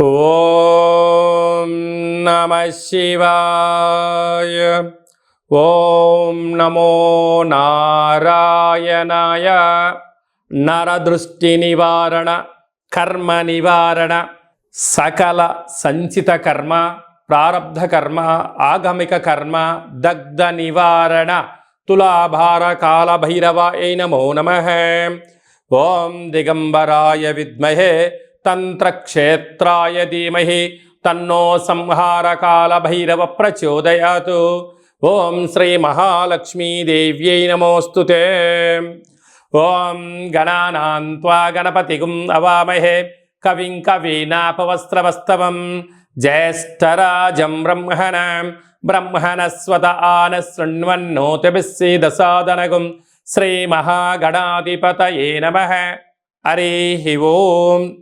ఓం నమ శివాయ. ఓం నమో నారాయణాయ. నరదృష్టి నివారణ కర్మ నివారణ సకల సంచిత కర్మ ప్రారబ్ధ కర్మ ఆగమిక కర్మ దగ్ధ నివారణ తులాభార కాల భైరవ ఏ నమో నమ. ఓం దిగంబరాయ విద్మహే. తంత్రక్షేత్రాయ ధీమహి. తన్నో సంహారకాల భైరవ ప్రచోదయాత్ ఓం శ్రీ మహాలక్ష్మీదేవ్యై నమోస్తు ఓం గణానాన్వా గణపతిగుం అవామహే. కవిం కవీనాపవస్త్రవస్తవం. జ్యేష్ఠరాజం బ్రహ్మణ. బ్రహ్మణస్వత ఆన శృణ్వన్నోతిభిస్సీదసాదనగుం శ్రీమహాగణాధిపతయే నమ. హరి ఓం.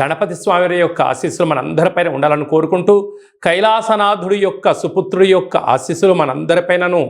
గణపతి స్వామి యొక్క ఆశీస్సులు మనందరిపైన ఉండాలని కోరుకుంటూ కైలాసనాథుడి యొక్క సుపుత్రుడి యొక్క ఆశీస్సులు మనందరిపైనను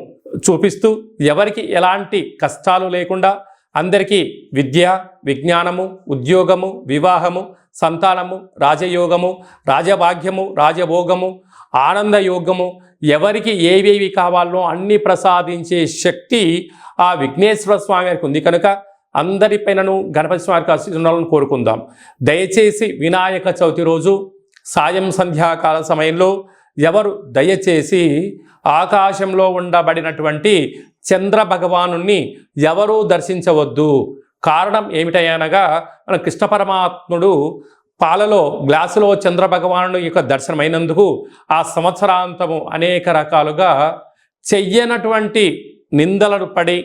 చూపిస్తూ ఎవరికి ఎలాంటి కష్టాలు లేకుండా అందరికీ విద్య విజ్ఞానము ఉద్యోగము వివాహము సంతానము రాజయోగము రాజభాగ్యము రాజభోగము ఆనందయోగము ఎవరికి ఏవేవి కావాలో అన్ని ప్రసాదించే శక్తి ఆ విఘ్నేశ్వర స్వామి వారికి ఉంది. కనుక అందరిపైనను గణపతి స్వామికి ఆశీర్వాదాలను కోరుకుందాం. దయచేసి వినాయక చవితి రోజు సాయం సంధ్యాకాల సమయంలో ఎవరు దయచేసి ఆకాశంలో ఉండబడినటువంటి చంద్ర భగవాను ఎవరూ దర్శించవద్దు. కారణం ఏమిటనగా మన కృష్ణ పరమాత్ముడు పాలలో గ్లాసులో చంద్ర భగవాను యొక్క దర్శనమైనందుకు ఆ సంవత్సరాంతము అనేక రకాలుగా చెయ్యనటువంటి నిందలను పడి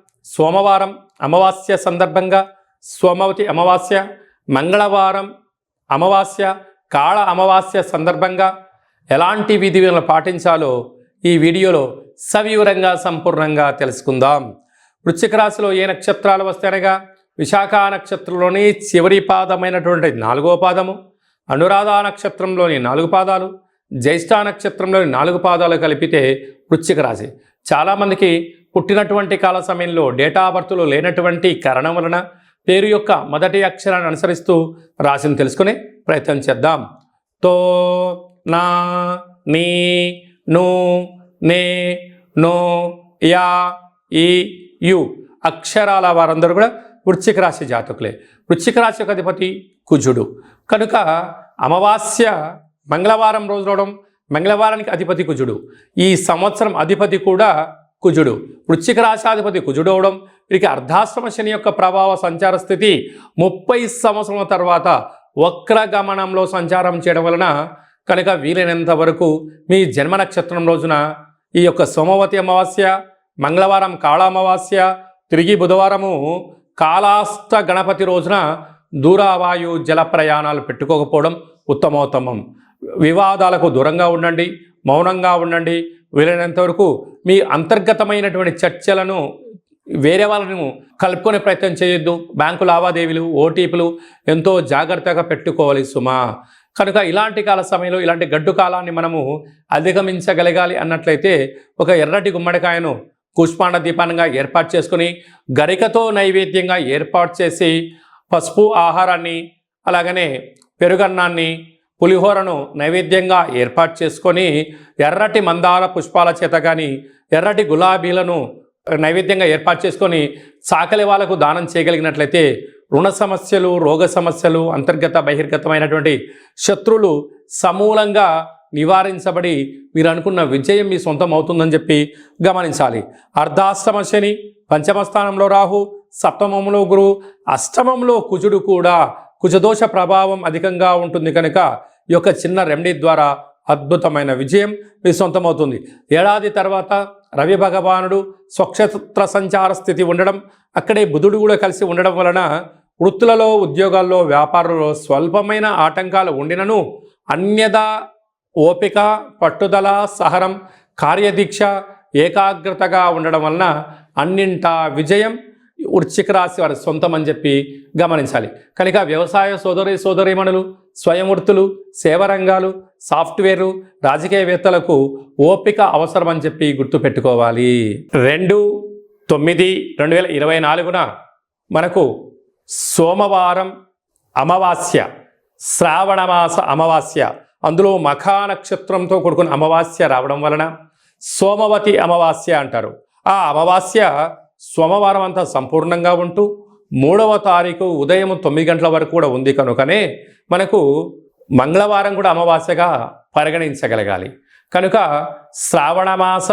సోమవారం అమావాస్య సందర్భంగా సోమవతి అమావాస్య మంగళవారం అమావాస్య కాళ అమావాస్య సందర్భంగా ఎలాంటి విధులను పాటించాలో ఈ వీడియోలో సవివరంగా సంపూర్ణంగా తెలుసుకుందాం. వృశ్చిక రాశిలో ఏ నక్షత్రాలు వస్తాయనగా విశాఖ నక్షత్రంలోని చివరి పాదమైనటువంటి నాలుగో పాదము అనురాధ నక్షత్రంలోని నాలుగు పాదాలు జ్యేష్ఠ నక్షత్రంలోని నాలుగు పాదాలు కలిపితే వృశ్చిక రాశి. చాలామందికి పుట్టినటువంటి కాల సమయంలో డేటా బర్త్లో లేనటువంటి కారణం వలన పేరు యొక్క మొదటి అక్షరాన్ని అనుసరిస్తూ రాశిని తెలుసుకునే ప్రయత్నం చేద్దాం. తో నా నీ ను నే నో యా ఈ యు అక్షరాల వారందరూ కూడా వృశ్చిక రాశి జాతకులే. వృశ్చిక రాశి యొక్క అధిపతి కుజుడు. కనుక అమావాస్య మంగళవారం రోజు రావడం మంగళవారానికి అధిపతి కుజుడు. ఈ సంవత్సరం అధిపతి కూడా కుజుడు. వృశ్చిక రాశాధిపతి కుజుడు అవడం వీరికి అర్ధాశ్రమ శని యొక్క ప్రభావ సంచార స్థితి ముప్పై సంవత్సరాల తర్వాత వక్ర గమనంలో సంచారం చేయడం వలన కనుక వీలైనంత వరకు మీ జన్మ నక్షత్రం రోజున ఈ యొక్క సోమవతి అమావాస్య మంగళవారం కాళ అమావాస్య తిరిగి బుధవారము కాళాస్త గణపతి రోజున దూరావాయు జల ప్రయాణాలు పెట్టుకోకపోవడం ఉత్తమోత్తమం. వివాదాలకు దూరంగా ఉండండి మౌనంగా ఉండండి వీలైనంత వరకు మీ అంతర్గతమైనటువంటి చర్చలను వేరే వాళ్ళను కలుపుకునే ప్రయత్నం చేయొద్దు. బ్యాంకు లావాదేవీలు ఓటీపీలు ఎంతో జాగ్రత్తగా పెట్టుకోవాలి సుమా. కనుక ఇలాంటి కాల సమయంలో ఇలాంటి గడ్డు కాలాన్ని మనము అధిగమించగలగాలి అన్నట్లయితే ఒక ఎర్రటి గుమ్మడికాయను కుష్పాండ దీపానంగా ఏర్పాటు చేసుకుని గరికతో నైవేద్యంగా ఏర్పాటు చేసి పసుపు ఆహారాన్ని అలాగనే పెరుగన్నాన్ని పులిహోరను నైవేద్యంగా ఏర్పాటు చేసుకొని ఎర్రటి మందార పుష్పాల చేత కానీ ఎర్రటి గులాబీలను నైవేద్యంగా ఏర్పాటు చేసుకొని సాకలి వాళ్ళకు దానం చేయగలిగినట్లయితే రుణ సమస్యలు రోగ సమస్యలు అంతర్గత బహిర్గతమైనటువంటి శత్రువులు సమూలంగా నివారించబడి మీరు అనుకున్న విజయం మీ సొంతం అవుతుందని చెప్పి గమనించాలి. అర్ధాష్టమ శని పంచమ స్థానంలో రాహు సప్తమంలో గురు అష్టమంలో కుజుడు కూడా కుజదోష ప్రభావం అధికంగా ఉంటుంది కనుక ఈ యొక్క చిన్న రెమెడీ ద్వారా అద్భుతమైన విజయం మీ సొంతమవుతుంది. ఏడాది తర్వాత రవి భగవానుడు స్వక్షేత్ర సంచార స్థితి ఉండడం అక్కడే బుధుడు కూడా కలిసి ఉండడం వలన వృత్తులలో ఉద్యోగాల్లో వ్యాపారంలో స్వల్పమైన ఆటంకాలు ఉండినను. అన్యదా ఓపిక పట్టుదల సహనం కార్యదీక్ష ఏకాగ్రతగా ఉండడం వలన అన్నింటా విజయం వృశ్చిక రాశి వారి సొంతం అని చెప్పి గమనించాలి. కనుక వ్యవసాయ సోదరి సోదరీమణులు స్వయం వృత్తులు సేవరంగాలు సాఫ్ట్వేరు రాజకీయవేత్తలకు ఓపిక అవసరం అని చెప్పి గుర్తుపెట్టుకోవాలి. రెండు తొమ్మిది రెండు వేల ఇరవై నాలుగున మనకు సోమవారం అమావాస్య శ్రావణమాస అమావాస్య. అందులో మఖా నక్షత్రంతో కూడుకున్న అమావాస్య రావడం వలన సోమవతి అమావాస్య అంటారు. ఆ అమావాస్య సోమవారం అంతా సంపూర్ణంగా ఉంటూ మూడవ తారీఖు ఉదయం తొమ్మిది గంటల వరకు కూడా ఉంది కనుకనే మనకు మంగళవారం కూడా అమావాస్యగా పరిగణించగలగాలి. కనుక శ్రావణమాస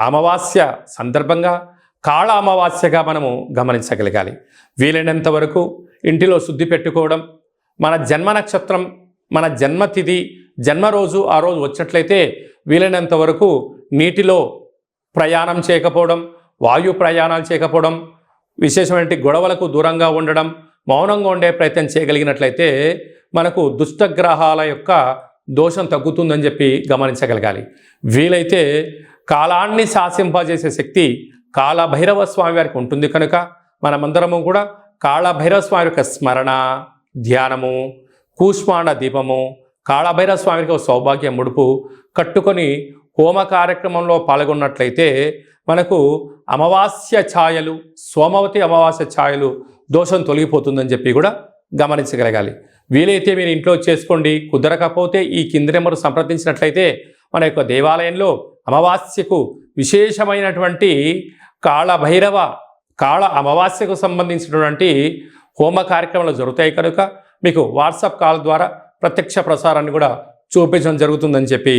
అమావాస్య సందర్భంగా కాళ అమావాస్యగా మనము గమనించగలగాలి. వీలైనంత వరకు ఇంటిలో శుద్ధి పెట్టుకోవడం మన జన్మ నక్షత్రం మన జన్మతిథి జన్మరోజు ఆ రోజు వచ్చినట్లయితే వీలైనంత వరకు నీటిలో ప్రయాణం చేయకపోవడం వాయు ప్రయాణాలు చేయకపోవడం విశేషమైన గొడవలకు దూరంగా ఉండడం మౌనంగా ఉండే ప్రయత్నం చేయగలిగినట్లయితే మనకు దుష్టగ్రహాల యొక్క దోషం తగ్గుతుందని చెప్పి గమనించగలగాలి. వీలైతే కాలాన్ని శాసింపజేసే శక్తి కాళభైరవ స్వామి వారికి ఉంటుంది కనుక మనమందరము కూడా కాళభైరవ స్వామి యొక్క స్మరణ ధ్యానము కూష్మాండ దీపము కాళభైరవ స్వామికి ఒక సౌభాగ్య ముడుపు కట్టుకొని హోమ కార్యక్రమంలో పాల్గొన్నట్లయితే మనకు అమావాస్య ఛాయలు సోమవతి అమావాస్య ఛాయలు దోషం తొలగిపోతుందని చెప్పి కూడా గమనించగలగాలి. వీలైతే మీరు ఇంట్లో చేసుకోండి. కుదరకపోతే ఈ కింది నెంబరు సంప్రదించినట్లయితే మన యొక్క దేవాలయంలో అమావాస్యకు విశేషమైనటువంటి కాళభైరవ కాళ అమావాస్యకు సంబంధించినటువంటి హోమ కార్యక్రమాలు జరుగుతాయి కనుక మీకు వాట్సాప్ కాల్ ద్వారా ప్రత్యక్ష ప్రసారాన్ని కూడా చూపించడం జరుగుతుందని చెప్పి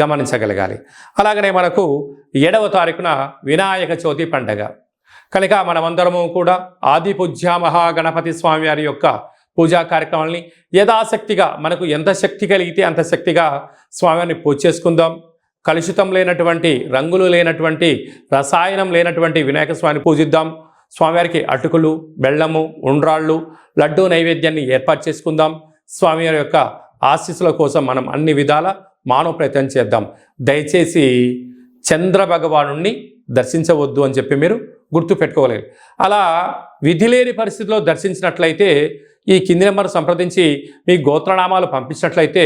గమనించగలగాలి. అలాగనే మనకు ఏడవ తారీఖున వినాయక చవితి పండగ. కనుక మనమందరము కూడా ఆది పూజ్య మహాగణపతి స్వామి వారి యొక్క పూజా కార్యక్రమాలని యథాశక్తిగా మనకు ఎంత శక్తి కలిగితే అంత శక్తిగా స్వామివారిని పూజ చేసుకుందాం. కలుషితం లేనటువంటి రంగులు లేనటువంటి రసాయనం లేనటువంటి వినాయక స్వామిని పూజిద్దాం. స్వామివారికి అటుకులు బెల్లము ఉండ్రాళ్ళు లడ్డూ నైవేద్యాన్ని ఏర్పాటు చేసుకుందాం. స్వామివారి యొక్క ఆశీస్సుల కోసం మనం అన్ని విధాల మానవ ప్రయత్నం చేద్దాం. దయచేసి చంద్ర భగవాను దర్శించవద్దు అని చెప్పి మీరు గుర్తు పెట్టుకోలేరు అలా విధి లేని పరిస్థితిలో దర్శించినట్లయితే ఈ కింది నెంబర్ సంప్రదించి మీ గోత్రనామాలు పంపించినట్లయితే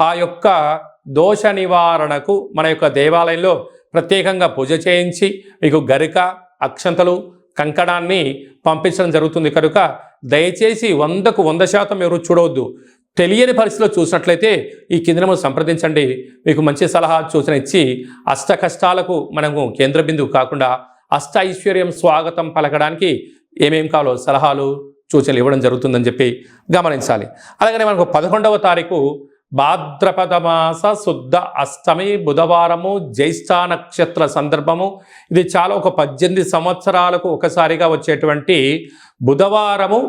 ఆ యొక్క దోష నివారణకు మన యొక్క దేవాలయంలో ప్రత్యేకంగా పూజ చేయించి మీకు గరిక అక్షంతలు కంకణాన్ని పంపించడం జరుగుతుంది కనుక దయచేసి వందకు వంద శాతం ఎవరు చూడవద్దు. తెలియని పరిస్థితిలో చూసినట్లయితే ఈ కేంద్రము సంప్రదించండి. మీకు మంచి సలహా సూచన ఇచ్చి అష్ట కష్టాలకు మనము కేంద్ర బిందువు కాకుండా అష్ట ఐశ్వర్యం స్వాగతం పలకడానికి ఏమేం కావాలో సలహాలు సూచనలు ఇవ్వడం జరుగుతుందని చెప్పి గమనించాలి. అలాగనే మనకు పదకొండవ తారీఖు భాద్రపద మాస శుద్ధ అష్టమి బుధవారము జ్యేష్ఠ నక్షత్ర సందర్భము. ఇది చాలా ఒక పద్దెనిమిది సంవత్సరాలకు ఒకసారిగా వచ్చేటువంటి బుధవారము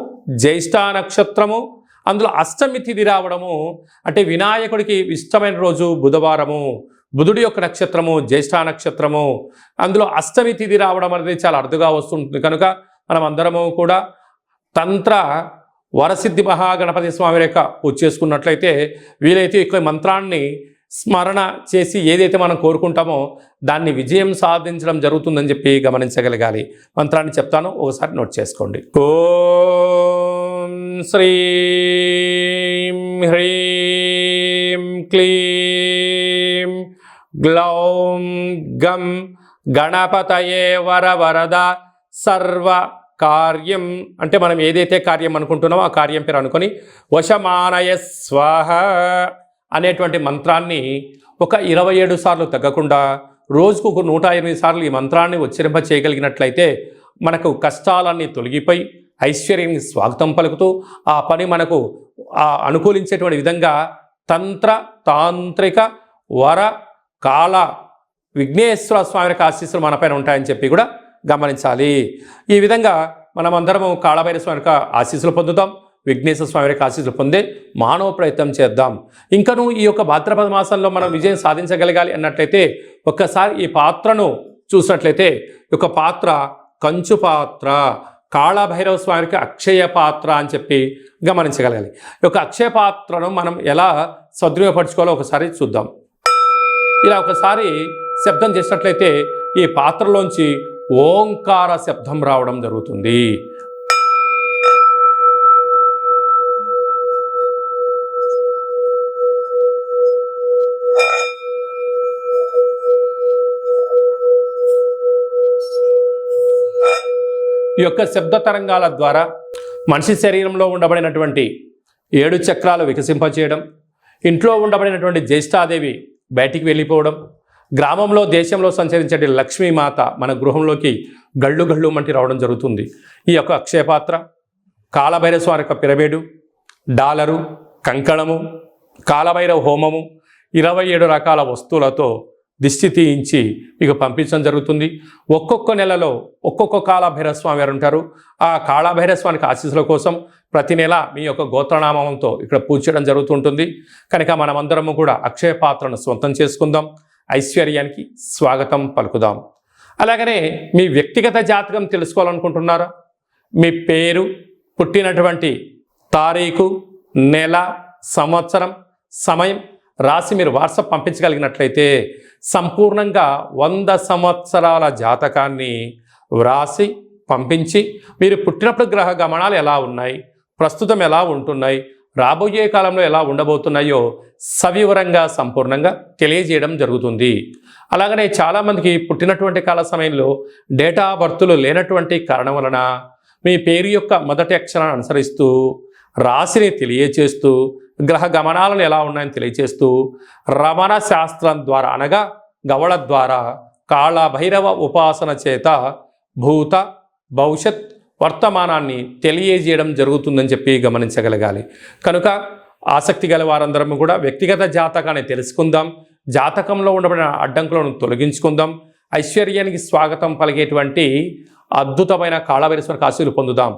జ్యేష్ఠ నక్షత్రము అందులో అష్టమి తిథి రావడము అంటే వినాయకుడికి ఇష్టమైన రోజు బుధవారము బుధుడి యొక్క నక్షత్రము జ్యేష్ఠ నక్షత్రము. అందులో అష్టమి తిథి రావడం అనేది చాలా అరుదుగా వస్తుంటుంది. కనుక మనం అందరము కూడా తంత్ర వరసిద్ధి మహాగణపతి స్వామి యొక్క పూజ చేసుకున్నట్లయితే వీలైతే ఎక్కువ మంత్రాన్ని స్మరణ చేసి ఏదైతే మనం కోరుకుంటామో దాన్ని విజయం సాధించడం జరుగుతుందని చెప్పి గమనించగలగాలి. మంత్రాన్ని చెప్తాను. ఒకసారి నోట్ చేసుకోండి. కో శ్రీం హ్రీం క్లీం గ్లౌం గం గణపతయే వర వరద సర్వ కార్యం. అంటే మనం ఏదైతే కార్యం అనుకుంటున్నామో ఆ కార్యం పేరు అనుకొని వశమానయ స్వాహ అనేటువంటి మంత్రాన్ని ఒక ఇరవై ఏడు సార్లు తగ్గకుండా రోజుకు ఒక నూట ఎనిమిది సార్లు ఈ మంత్రాన్ని ఉచ్చరింప చేయగలిగినట్లయితే మనకు కష్టాలన్నీ తొలగిపోయి ఐశ్వర్యానికి స్వాగతం పలుకుతూ ఆ పని మనకు ఆ అనుకూలించేటువంటి విధంగా తంత్ర తాంత్రిక వర కాల విఘ్నేశ్వర స్వామి యొక్క ఆశీస్సులు మనపైన ఉంటాయని చెప్పి కూడా గమనించాలి. ఈ విధంగా మనమందరము కాళభైర స్వామి యొక్క ఆశీస్సులు పొందుతాం విఘ్నేశ్వర స్వామి యొక్క ఆశీస్సులు పొందే మానవ ప్రయత్నం చేద్దాం. ఇంకను ఈ యొక్క భాద్రపద మాసంలో మనం విజయం సాధించగలగాలి అన్నట్లయితే ఒక్కసారి ఈ పాత్రను చూసినట్లయితే ఈ యొక్క పాత్ర కంచు పాత్ర. కాళభైరవ స్వామికి అక్షయ పాత్ర అని చెప్పి గమనించగలగాలి. ఈ యొక్క అక్షయ పాత్రను మనం ఎలా సద్వినియోగపరచుకోవాలో ఒకసారి చూద్దాం. ఇలా ఒకసారి శబ్దం చేసినట్లయితే ఈ పాత్రలోంచి ఓంకార శబ్దం రావడం జరుగుతుంది. ఈ యొక్క శబ్ద తరంగాల ద్వారా మనిషి శరీరంలో ఉండబడినటువంటి ఏడు చక్రాలు వికసింపచేయడం ఇంట్లో ఉండబడినటువంటి జ్యేష్ఠాదేవి బయటికి వెళ్ళిపోవడం గ్రామంలో దేశంలో సంచరించే లక్ష్మీమాత మన గృహంలోకి గళ్ళు గళ్ళు మంటి రావడం జరుగుతుంది. ఈ యొక్క అక్షయపాత్ర కాలభైరస్వామి యొక్క పిరమిడు డాలరు కంకణము కాలభైరవ హోమము ఇరవై ఏడు రకాల వస్తువులతో దిష్టి తీయించి మీకు పంపించడం జరుగుతుంది. ఒక్కొక్క నెలలో ఒక్కొక్క కాళభైరస్వామి వారు ఉంటారు. ఆ కాళభైరస్వామికి ఆశీస్సుల కోసం ప్రతి నెల మీ యొక్క గోత్రనామంతో ఇక్కడ పూజ చేయడం జరుగుతుంటుంది. కనుక మనమందరము కూడా అక్షయ పాత్రను సొంతం చేసుకుందాం. ఐశ్వర్యానికి స్వాగతం పలుకుదాం. అలాగనే మీ వ్యక్తిగత జాతకం తెలుసుకోవాలనుకుంటున్నారా? మీ పేరు పుట్టినటువంటి తారీఖు నెల సంవత్సరం సమయం రాసి మీరు వాట్సాప్ పంపించగలిగినట్లయితే సంపూర్ణంగా వంద సంవత్సరాల జాతకాన్ని వ్రాసి పంపించి మీరు పుట్టినప్పుడు గ్రహ గమనాలు ఎలా ఉన్నాయి ప్రస్తుతం ఎలా ఉంటున్నాయి రాబోయే కాలంలో ఎలా ఉండబోతున్నాయో సవివరంగా సంపూర్ణంగా తెలియజేయడం జరుగుతుంది. అలాగనే చాలామందికి పుట్టినటువంటి కాల సమయంలో డేటా బర్త్లు లేనటువంటి కారణం వలన మీ పేరు యొక్క మొదటి అక్షరాన్ని అనుసరిస్తూ రాశిని తెలియచేస్తూ గ్రహ గమనాలను ఎలా ఉన్నాయని తెలియజేస్తూ రమణ శాస్త్రం ద్వారా అనగా గవళ ద్వారా కాళభైరవ ఉపాసన చేత భూత భవిష్యత్ వర్తమానాన్ని తెలియజేయడం జరుగుతుందని చెప్పి గమనించగలగాలి. కనుక ఆసక్తి గల వారందరం కూడా వ్యక్తిగత జాతకాన్ని తెలుసుకుందాం. జాతకంలో ఉండబడిన అడ్డంకులను తొలగించుకుందాం. ఐశ్వర్యానికి స్వాగతం పలిగేటువంటి అద్భుతమైన కాళభైరస్వర కాశీలు పొందుదాం.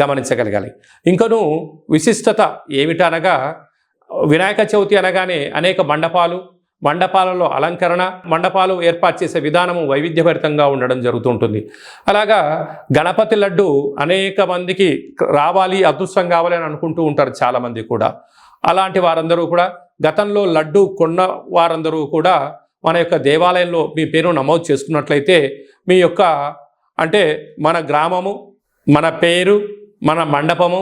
గమనించగలగాలి. ఇంకను విశిష్టత ఏమిటనగా వినాయక చవితి అనగానే అనేక మండపాలు మండపాలలో అలంకరణ మండపాలు ఏర్పాటు చేసే విధానము వైవిధ్యభరితంగా ఉండడం జరుగుతుంటుంది. అలాగా గణపతి లడ్డు అనేక మందికి రావాలి అదృష్టం కావాలి అని అనుకుంటూ ఉంటారు చాలామంది కూడా. అలాంటి వారందరూ కూడా గతంలో లడ్డు కొన్న వారందరూ కూడా మన యొక్క దేవాలయంలో మీ పేరు నమోదు చేసుకున్నట్లయితే మీ యొక్క అంటే మన గ్రామము మన పేరు మన మండపము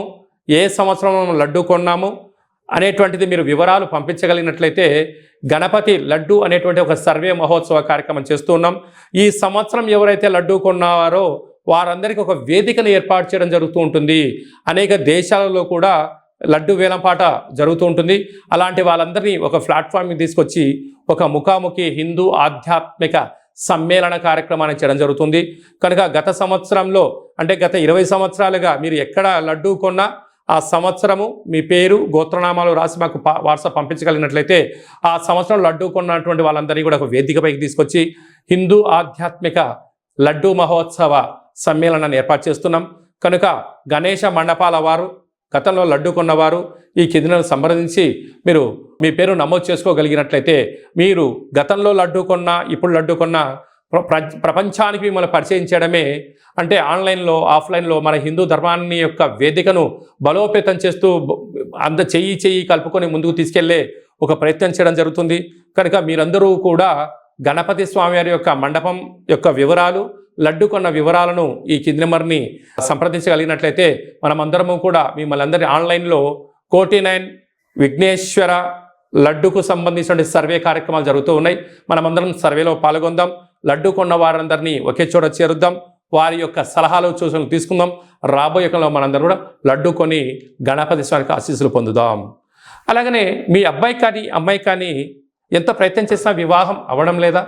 ఏ సంవత్సరం లడ్డు కొన్నాము అనేటువంటిది మీరు వివరాలు పంపించగలిగినట్లయితే గణపతి లడ్డు అనేటువంటి ఒక సర్వే మహోత్సవ కార్యక్రమం చేస్తూ ఉన్నాం. ఈ సంవత్సరం ఎవరైతే లడ్డు కొన్నారో వారందరికీ ఒక వేదికను ఏర్పాటు చేయడం జరుగుతూ ఉంటుంది. అనేక దేశాలలో కూడా లడ్డు వేలంపాట జరుగుతూ ఉంటుంది. అలాంటి వాళ్ళందరినీ ఒక ప్లాట్ఫామ్కి తీసుకొచ్చి ఒక ముఖాముఖి హిందూ ఆధ్యాత్మిక సమ్మేళన కార్యక్రమాన్ని చేయడం జరుగుతుంది. కనుక గత సంవత్సరంలో అంటే గత ఇరవై సంవత్సరాలుగా మీరు ఎక్కడ లడ్డు కొన్నా ఆ సంవత్సరము మీ పేరు గోత్రనామాలు రాసి మాకు వార్స వాట్సాప్ పంపించగలిగినట్లయితే ఆ సంవత్సరం లడ్డు కొన్నటువంటి వాళ్ళందరినీ కూడా ఒక వేదికపైకి తీసుకొచ్చి హిందూ ఆధ్యాత్మిక లడ్డూ మహోత్సవ సమ్మేళనాన్ని ఏర్పాటు చేస్తున్నాం. కనుక గణేష మండపాల వారు గతంలో లడ్డు కొన్నవారు ఈ కిందను సంప్రదించి మీరు మీ పేరు నమోదు చేసుకోగలిగినట్లయితే మీరు గతంలో లడ్డు కొన్న ఇప్పుడు లడ్డు కొన్న ప్ర- ప్రపంచానికి మిమ్మల్ని పరిచయం చేయడమే అంటే ఆన్లైన్లో ఆఫ్లైన్లో మన హిందూ ధర్మాన్ని యొక్క వేదికను బలోపేతం చేస్తూ అంత చెయ్యి చెయ్యి కలుపుకొని ముందుకు తీసుకెళ్ళే ఒక ప్రయత్నం చేయడం జరుగుతుంది. కనుక మీరందరూ కూడా గణపతి స్వామి వారి యొక్క మండపం యొక్క వివరాలు లడ్డు కొన్న వివరాలను ఈ కింది నెంబర్ని సంప్రదించగలిగినట్లయితే మనమందరము కూడా మిమ్మల్ని అందరి ఆన్లైన్లో కోటి నైన్ విఘ్నేశ్వర లడ్డుకు సంబంధించిన సర్వే కార్యక్రమాలు జరుగుతూ ఉన్నాయి. మనమందరం సర్వేలో పాల్గొందాం. లడ్డు కొన్న వారందరినీ ఒకే చోట చేరుద్దాం. వారి యొక్క సలహాలు సూచనలు తీసుకుందాం. రాబోయే కాలంలో మనందరం కూడా లడ్డు కొని గణపతి స్వామికి ఆశీస్సులు పొందుదాం. అలాగనే మీ అబ్బాయి కానీ అమ్మాయి కానీ ఎంత ప్రయత్నం చేసినా వివాహం అవ్వడం లేదా?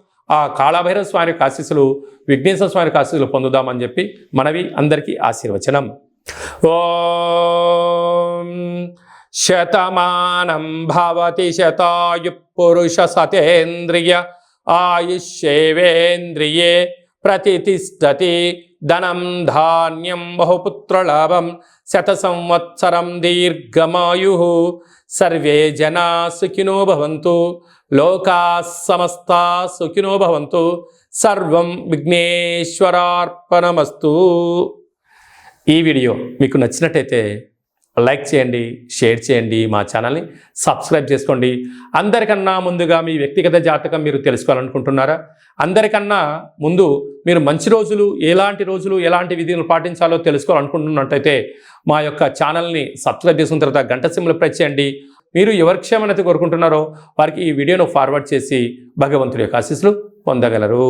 ఆ కాళభైరవ స్వామి యొక్క ఆశీస్సులు విఘ్నేశ్వర స్వామి యొక్క ఆశీస్సులు పొందుదామని చెప్పి మనవి అందరికీ ఆశీర్వచనం. ఓ శతమానం భవతి శతాయు పురుష సతేంద్రియ ఆయుష్యేవేంద్రియే ప్రతిష్టతి ధనం ధాన్యం బహుపుత్రలాభం శత సంవత్సరం దీర్ఘమాయు. సర్వే జనా సుఖినో భవంతు లోకా సమస్త సుఖినో భవంతు సర్వం విఘ్నేశ్వరార్పణమస్తు. ఈ వీడియో మీకు నచ్చినట్టయితే లైక్ చేయండి షేర్ చేయండి మా ఛానల్ని సబ్స్క్రైబ్ చేసుకోండి. అందరికన్నా ముందుగా మీ వ్యక్తిగత జాతకం మీరు తెలుసుకోవాలనుకుంటున్నారా? అందరికన్నా ముందు మీరు మంచి రోజులు ఎలాంటి రోజులు ఎలాంటి విధులు పాటించాలో తెలుసుకోవాలనుకుంటున్నట్టయితే మా యొక్క ఛానల్ని సబ్స్క్రైబ్ చేసుకున్న తర్వాత గంట సిమ్లు ప్రెస్ చేయండి. మీరు ఎవరి క్షేమనైతే కోరుకుంటున్నారో వారికి ఈ వీడియోను ఫార్వర్డ్ చేసి భగవంతుడి యొక్క ఆశీస్సులు పొందగలరు.